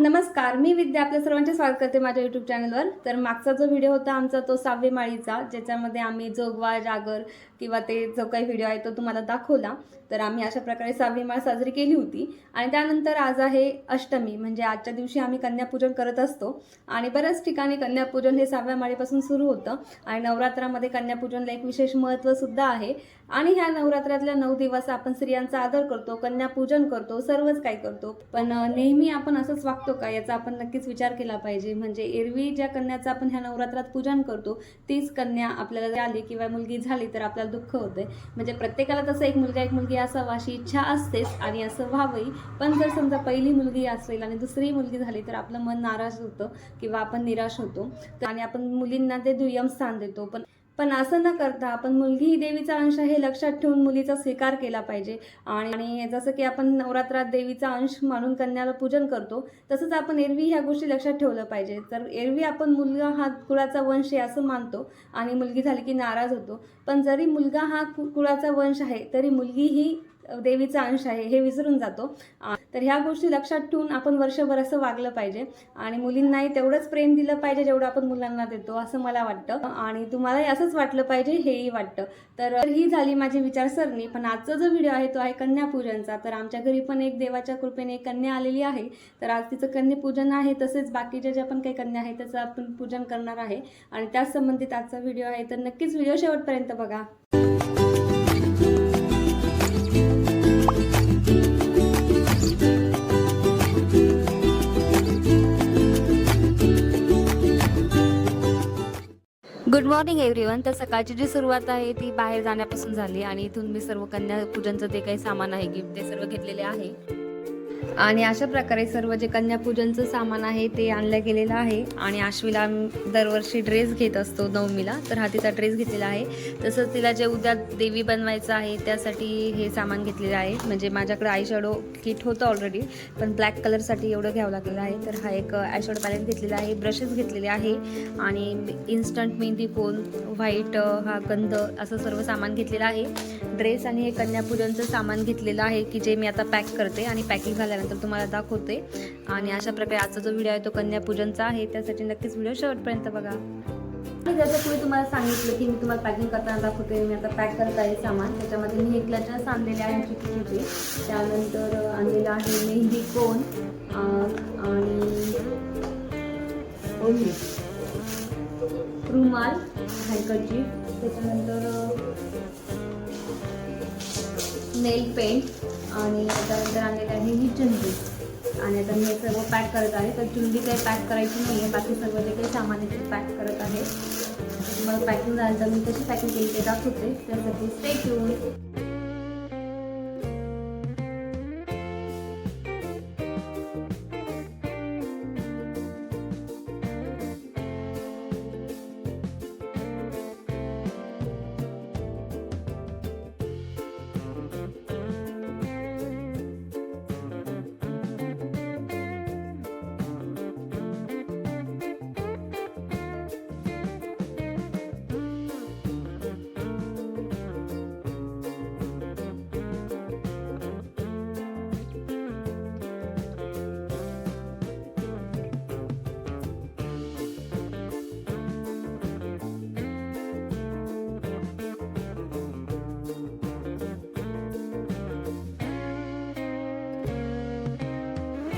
नमस्कार मी विद्या आपल्या सर्वांचे स्वागत करते माझ्या यूट्यूब चॅनलवर तर मागचा जो व्हिडिओ होता आमचा तो सहावी माळीचा ज्याच्यामध्ये आम्ही जोगवा जागर किंवा ते जो काही व्हिडिओ आहे तो तुम्हाला दाखवला. तर आम्ही अशा प्रकारे सहावी माळ साजरी केली होती. आणि त्यानंतर आज आहे अष्टमी म्हणजे आजच्या दिवशी आम्ही कन्यापूजन करत असतो. आणि बऱ्याच ठिकाणी कन्यापूजन हे सहाव्या माळीपासून सुरू होतं. आणि नवरात्रामध्ये कन्यापूजनला एक विशेष महत्त्वसुद्धा आहे. आणि ह्या नवरात्रातल्या नऊ दिवस आपण स्त्रियांचा आदर करतो कन्यापूजन करतो सर्वच काही करतो. पण नेहमी आपण असंच वागतो का? याचा आपण नक्कीच विचार केला पाहिजे. म्हणजे एरवी ज्या कन्याचं आपण ह्या नवरात्रात पूजन करतो तीच कन्या आपल्याला आली किंवा मुलगी झाली तर आपल्याला दुःख होते म्हणजे प्रत्येकाला तसं एक मुलगा एक मुलगी असावा अशी इच्छा असतेच आणि असं व्हावंही. पण जर समजा पहिली मुलगी असेल आणि दुसरी मुलगी झाली तर आपलं मन नाराज होतं किंवा आपण निराश होतो. आणि आपण मुलींना ते दुय्यम स्थान देतो. पण पण असं न करता आपण मुलगी ही देवीचा अंश आहे हे लक्षात ठेवून मुलीचा स्वीकार केला पाहिजे. आणि जसं की आपण नवरात्रात देवीचा अंश मानून कन्याला पूजन करतो तसंच आपण एरवी ह्या गोष्टी लक्षात ठेवलं पाहिजे. तर एरवी आपण मुलगा हा कुळाचा वंश आहे असं मानतो आणि मुलगी झाली की नाराज होतो. पण जरी मुलगा हा कु- कुळाचा वंश आहे तरी मुलगी ही देवीचा अंश आहे हे विसरून जातो. तर ह्या गोष्टी लक्षात ठेवून आपण वर्षभर असं वागलं पाहिजे. आणि मुलींनाही तेवढंच प्रेम दिलं पाहिजे जेवढं आपण मुलांना देतो असं मला वाटतं. आणि तुम्हालाही असंच वाटलं पाहिजे हेही वाटतं. तर ही झाली माझी विचारसरणी. पण आजचा जो व्हिडिओ आहे तो आहे कन्यापूजनचा. तर आमच्या घरी पण एक देवाच्या कृपेने एक कन्या आलेली आहे. तर आज तिचं कन्यापूजन आहे तसेच बाकीच्या ज्या पण काही कन्या आहेत त्याचं आपण पूजन करणार आहे. आणि त्याच संबंधित आजचा व्हिडिओ आहे तर नक्कीच व्हिडिओ शेवटपर्यंत बघा. गुड मॉर्निंग एव्हरीवन तर सकाळची जी सुरुवात आहे ती बाहेर जाण्यापासून झाली आणि इथून मी सर्व कन्या पूजनचं जे काही सामान आहे गिफ्ट ते सर्व घेतलेले आहे. आणि अशा प्रकारे सर्व जे कन्यापूजनचं सामान आहे ते आणलं गेलेलं आहे. आणि आश्वीला दरवर्षी ड्रेस घेत असतो नवमीला तर हा तिचा ड्रेस घेतलेला आहे. तसंच तिला जे उद्या देवी बनवायचं आहे त्यासाठी हे सामान घेतलेलं आहे. म्हणजे माझ्याकडे आय शॅडो किट होतं ऑलरेडी पण ब्लॅक कलरसाठी एवढं घ्यावं लागलेलं आहे. तर हा एक आय शॅडो पॅलेट घेतलेला आहे ब्रशेस घेतलेले आहे. आणि इन्स्टंट मेहंदी कोन व्हाईट हा गंध असं सर्व सामान घेतलेलं आहे. ड्रेस आणि हे कन्यापूजनचं सामान घेतलेलं आहे की जे मी आता पॅक करते आणि पॅकिंग झालं झाल्यानंतर तुम्हाला दाखवते. आणि अशा प्रकारे आजचा जो व्हिडिओ आहे तो कन्यापूजनचा आहे. त्यासाठी नक्कीच व्हिडिओ शेवटपर्यंत बघा. मी जसं मी तुम्हाला सांगितलं की मी तुम्हाला पॅकिंग करताना दाखवते. मी आता पॅक करत आहे सामान. त्याच्यामध्ये मी हे क्लचर्स आणलेले आहे चिकटूचे त्यानंतर आणलेलं आहे मेहंदी कोण आणि रुमाल हँकरची त्याच्यानंतर नेल पेंट आणि त्यानंतर आणलेली आहे ही चुंडी आणि आता मी सर्व पॅक करत आहे. तर चुंडी काही पॅक करायची नाही आहे. बाकी सर्व जे काही सामान आहे ते पॅक करत आहे. मग पॅकिंग झाल्यानंतर तर मी कशी पॅकिंग केली ते दाखवते. त्यासाठी स्टे ट्यून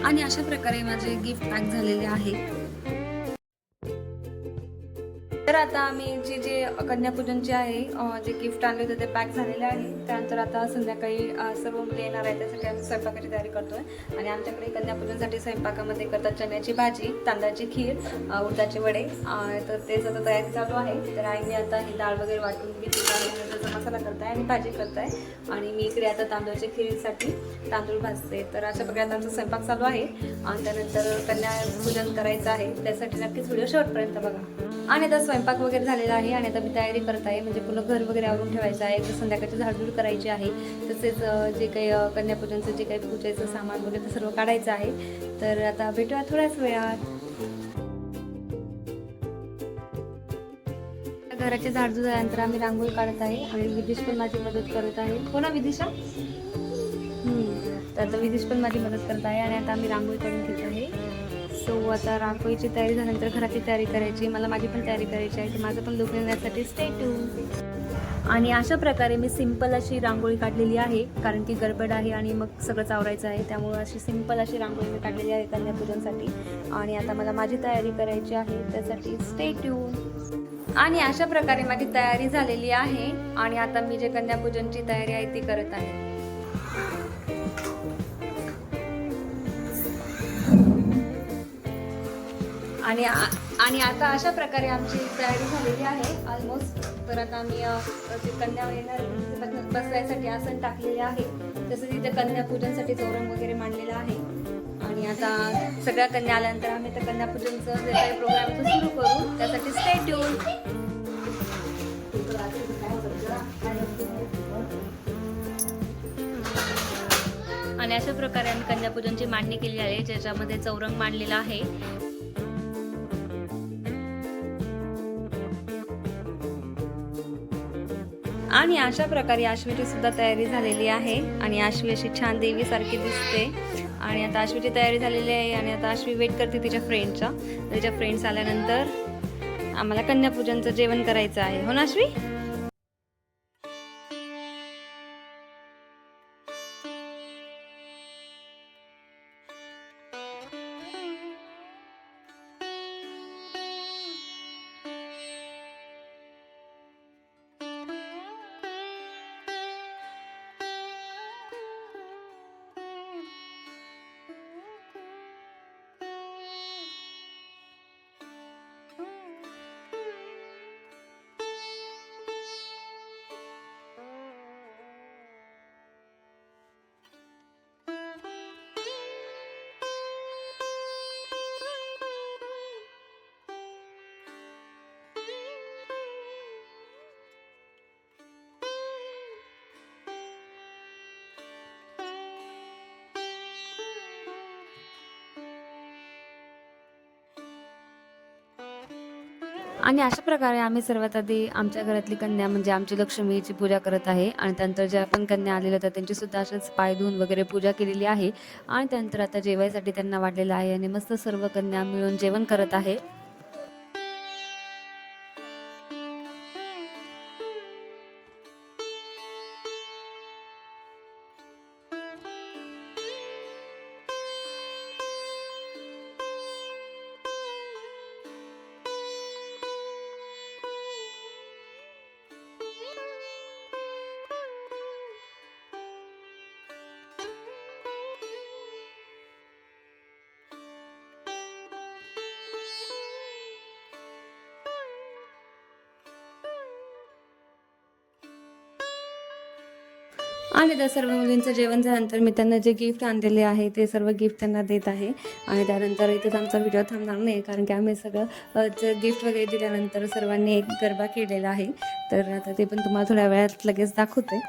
आणि अशा प्रकारे माझे गिफ्ट पॅक झालेले आहे. तर आता आम्ही जे जे कन्यापूजनचे आहे जे गिफ्ट आणले होते ते पॅक झालेले आहे. त्यानंतर आता संध्याकाळी सर्व मुले येणार आहे त्यासाठी आम्ही स्वयंपाकाची तयारी करतोय. आणि आमच्याकडे कन्यापूजनसाठी स्वयंपाकामध्ये करतात चण्याची भाजी तांदळाची खीर उडदाचे वडे. तर तेच आता तयारी चालू आहे. तर आईने आता ही डाळ वगैरे वाटून घेतली आहे. मसाला करताय आणि भाजी करताय. आणि मी इकडे आता तांदूळच्या खिरीसाठी तांदूळ भाजते. तर अशा प्रकारे आता आमचा स्वयंपाक चालू आहे. आणि त्यानंतर कन्यापूजन करायचं आहे. त्यासाठी नक्कीच व्हिडिओ शेवटपर्यंत बघा. आणि आता स्वयंपाक वगैरे झालेला आहे आणि आता मी तयारी करत आहे. म्हणजे पूर्ण घर वगैरे आवरून ठेवायचं आहे. तर संध्याकाळची झाडझूड करायची आहे. तसेच जे काही कन्यापूजनचं जे काही पूजेचं सामान वगैरे ते सर्व काढायचं आहे. तर आता भेटूया थोड्याच वेळात. घराचे झाडझूड झाल्यानंतर आम्ही रांगोळी काढत आहे. आणि विदिश पण माझी मदत करत आहे. हो ना विदिशा तर आता विदिश पण माझी मदत करत आहे आणि आता आम्ही रांगोळी काढून घेत आहे. सो आता रांगोळीची तयारी झाल्यानंतर घराची तयारी करायची. मला माझी पण तयारी करायची आहे. तर माझं पण लुक येण्यासाठी स्टे टू आणि अशा प्रकारे मी सिंपल अशी रांगोळी काढलेली आहे. कारण की गडबड आहे आणि मग सगळं चावरायचं आहे. त्यामुळे अशी सिंपल अशी रांगोळी मी काढलेली आहे कन्यापूजनसाठी. आणि आता मला माझी तयारी करायची आहे. त्यासाठी स्टे ट्यून आणि अशा प्रकारे माझी तयारी झालेली आहे आणि आता मी जे कन्यापूजनची तयारी आहे ती करत आहे. आणि आणि आता अशा प्रकारे आमची तयारी झालेली आहे ऑलमोस्ट तर आता आम्ही ते कन्या येणार बसण्यासाठी आसन टाकलेले आहे. तसं तिथे कन्यापूजनसाठी चौरंग वगैरे मांडलेला आहे. आणि आता सगळ्या कन्या आल्यानंतर आम्ही त्या कन्यापूजनचं जे काही प्रोग्राम तो सुरू करू. त्यासाठी स्टे ट्यून आणि अशा प्रकारे आम्ही कन्यापूजनची मांडणी केली आहे ज्याच्यामध्ये चौरंग मांडलेला आहे. आणि अशा प्रकारे आश्वीची सुद्धा तयारी झालेली आहे. आणि आश्वी अशी छान देवीसारखी दिसते. आणि आता आश्वीची तयारी झालेली आहे आणि आता आश्वी वेट करते तिच्या फ्रेंडचा तिच्या फ्रेंड्स आल्यानंतर आम्हाला कन्यापूजनचं जेवण करायचं आहे. हो ना आश्वी आणि अशा प्रकारे आम्ही सर्वात आधी आमच्या घरातली कन्या म्हणजे आमची लक्ष्मीची पूजा करत आहे. आणि त्यानंतर ज्या पण कन्या आलेल्या होत्या त्यांची सुद्धा असेच पाय धुवून वगैरे पूजा केलेली आहे. आणि त्यानंतर आता जेवायसाठी त्यांना वाढलेलं आहे आणि मस्त सर्व कन्या मिळून जेवण करत आहे. आणि त्या सर्व मुलींचं जेवण झाल्यानंतर मी त्यांना जे गिफ्ट आणलेले आहे ते सर्व गिफ्ट त्यांना देत आहे. आणि त्यानंतर इथेच आमचा व्हिडिओ थांबणार नाही कारण की आम्ही सगळं गिफ्ट वगैरे दिल्यानंतर सर्वांनी एक गरबा केलेला आहे. तर आता ते पण तुम्हाला थोड्या वेळात लगेच दाखवते.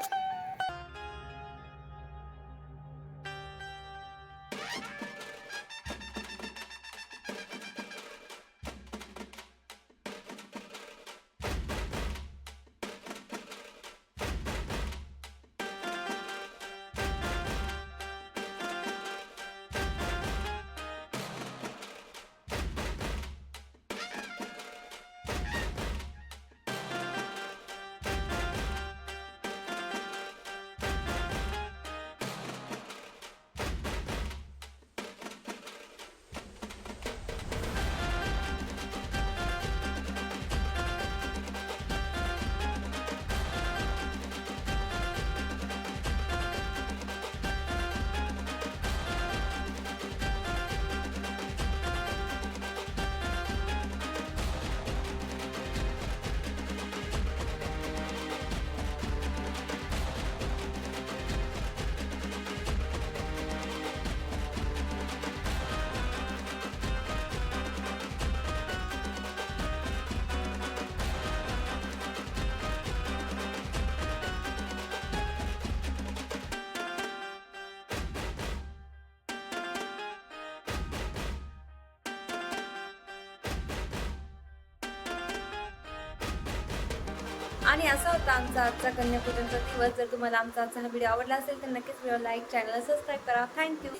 आणि असा होता आमचा आजचा कन्यापूजनचा दिवस. जर तुम्हाला आमचा आजचा हा व्हिडिओ आवडला असेल तर नक्कीच व्हिडिओ लाईक चॅनलला सबस्क्राईब करा. Thank you